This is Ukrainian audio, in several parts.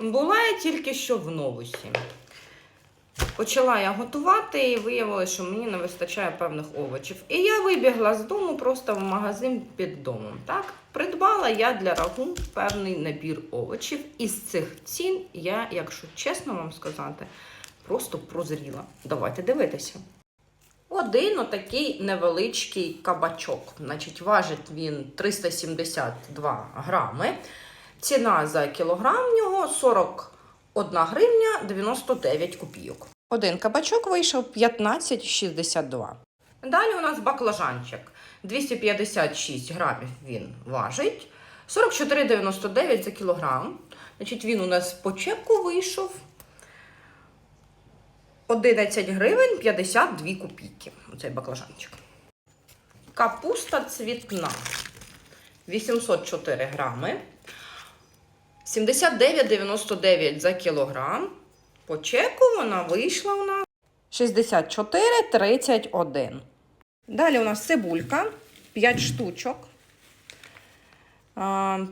Була я тільки що в новусі. Почала я готувати і виявилося, що мені не вистачає певних овочів. І я вибігла з дому просто в магазин під домом. Так? Придбала я для рагу певний набір овочів. Із цих цін я, якщо чесно вам сказати, просто прозріла. Давайте дивитися. Один отакий невеличкий кабачок. Значить, важить він 372 грами. Ціна за кілограм в нього 41 гривня 99 копійок. Один кабачок вийшов 15,62. Далі у нас баклажанчик. 256 грамів він важить. 44,99 за кілограм. Значить, він у нас по чеку вийшов 11 гривень 52 копійки. Оцей баклажанчик. Капуста цвітна 804 грами. 79,99 за кілограм. По чеку вона вийшла у нас 64,31. Далі у нас цибулька 5 штучок.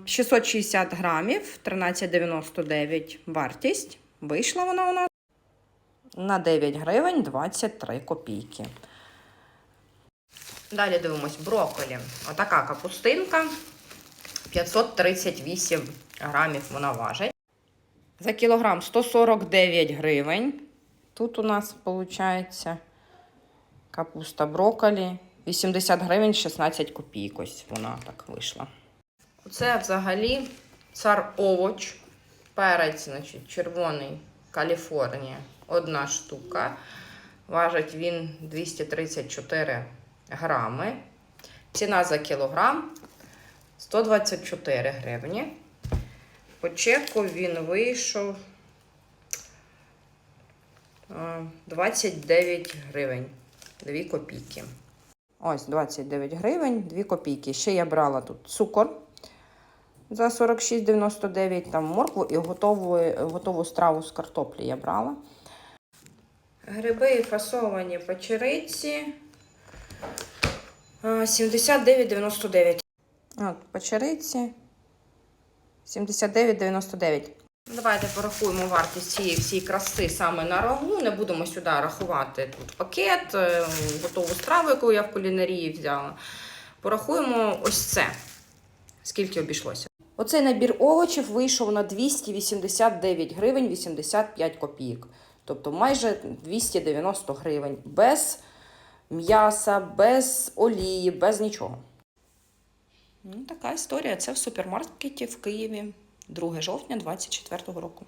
660 грамів, 13,99 вартість. Вийшла вона у нас на 9 гривень 23 копійки. Далі дивимось брокколі. Отака капустинка. 538 грамів вона важить. За кілограм 149 гривень. Тут у нас виходить капуста брокколі. 80 гривень 16 копійок. Ось вона так вийшла. Це взагалі цар овоч. Перець, значить, червоний Каліфорнія. Одна штука. Важить він 234 грами. Ціна за кілограм 124 гривні. По чеку він вийшов е, 29 гривень, 2 копійки. Ось 29 гривень, 2 копійки. Ще я брала тут цукор за 46,99, там моркву і готову, готову страву з картоплі я брала. Гриби фасовані печериці е, 79,99. От, печериці 79,99. Давайте порахуємо вартість цієї всієї краси саме на рагу. Не будемо сюди рахувати тут пакет, е, готову страву, яку я в кулінарії взяла. Порахуємо ось це. Скільки обійшлося? Оцей набір овочів вийшов на 289 гривень 85 копійок. Тобто майже 290 гривень. Без м'яса, без олії, без нічого. Ну, така історія. Це в супермаркеті в Києві 2 жовтня 2024 року.